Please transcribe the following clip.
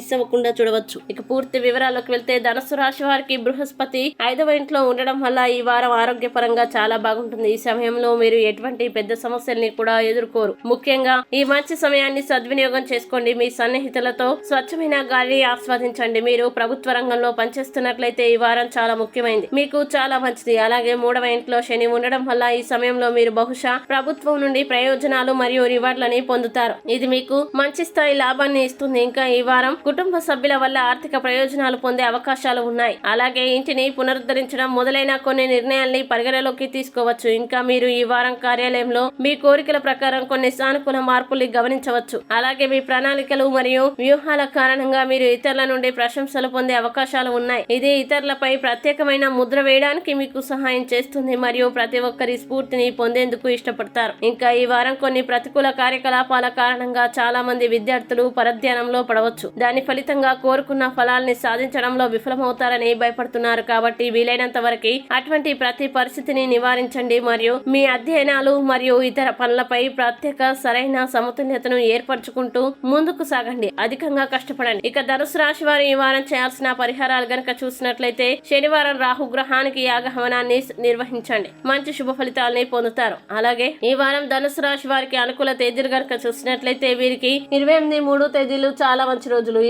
Miss అవ్వకుండా చూడవచ్చు. ఇక పూర్తి వివరాలకు వెళ్తే ధనుసు రాశి వారికి బృహస్పతి ఐదవ ఇంట్లో ఉండడం వల్ల ఈ వారం ఆరోగ్యపరంగా చాలా బాగుంటుంది. ఈ సమయంలో మీరు ఎటువంటి పెద్ద సమస్యల్ని కూడా ఎదుర్కోరు. ముఖ్యంగా ఈ మంచి సమయాన్ని సద్వినియోగం చేసుకోండి. మీ సన్నిహితులతో స్వచ్ఛమైన గాలి ఆస్వాదించండి. మీరు ప్రభుత్వ రంగంలో పనిచేస్తున్నట్లయితే ఈ వారం చాలా ముఖ్యమైనది మీకు చాలా మంచిది. అలాగే మూడవ ఇంట్లో శని ఉండడం వల్ల ఈ సమయంలో మీరు బహుశా ప్రభుత్వం నుండి ప్రయోజనాలు మరియు రివార్డులని పొందుతారు. ఇది మీకు మంచి స్థాయి లాభాన్ని ఇస్తుంది. ఇంకా ఈ వారం కుటుంబ సభ్యుల వల్ల ఆర్థిక ప్రయోజనాలు పొందే అవకాశాలు ఉన్నాయి. అలాగే ఇంటిని పునరుద్ధరించడం మొదలైన కొన్ని నిర్ణయాల్ని పరిగణలోకి తీసుకోవచ్చు. ఇంకా మీరు ఈ వారం కార్యాలయంలో మీ కోరికల ప్రకారం కొన్ని సానుకూల మార్పుల్ని గమనించవచ్చు. అలాగే మీ ప్రణాళికలు మరియు వ్యూహాల కారణంగా మీరు ఇతరుల నుండి ప్రశంసలు పొందే అవకాశాలు ఉన్నాయి. ఇది ఇతరులపై ప్రత్యేకమైన ముద్ర వేయడానికి మీకు సహాయం చేస్తుంది మరియు ప్రతి ఒక్కరి స్ఫూర్తిని పొందేందుకు ఇష్టపడతారు. ఇంకా ఈ వారం కొన్ని ప్రతికూల కార్యకలాపాల కారణంగా చాలా మంది విద్యార్థులు పరధ్యానంలో పడవచ్చు. దాని ఫలితంగా కోరుకున్న ఫలాల్ని సాధించడంలో విఫలమవుతారని భయపడుతున్నారు కాబట్టి వీలైనంత వరకు అటువంటి ప్రతి పరిస్థితిని నివారించండి మరియు మీ అధ్యయనాలు మరియు ఇతర పనులపై ప్రత్యేక సరైన సమతుల్యతను ఏర్పరచుకుంటూ ముందుకు సాగండి. అధికంగా కష్టపడండి. ఇక ధనుసు రాశి వారు ఈ వారం చేయాల్సిన పరిహారాలు గనక చూసినట్లయితే శనివారం రాహు గ్రహానికి యాగహవనాన్ని నిర్వహించండి. మంచి శుభ ఫలితాలని పొందుతారు. అలాగే ఈ వారం ధనుసు రాశి వారికి అనుకూల తేదీలు గనక చూసినట్లయితే వీరికి ఇరవై ఎనిమిది మూడు తేదీలు చాలా మంచి రోజులు. ఈ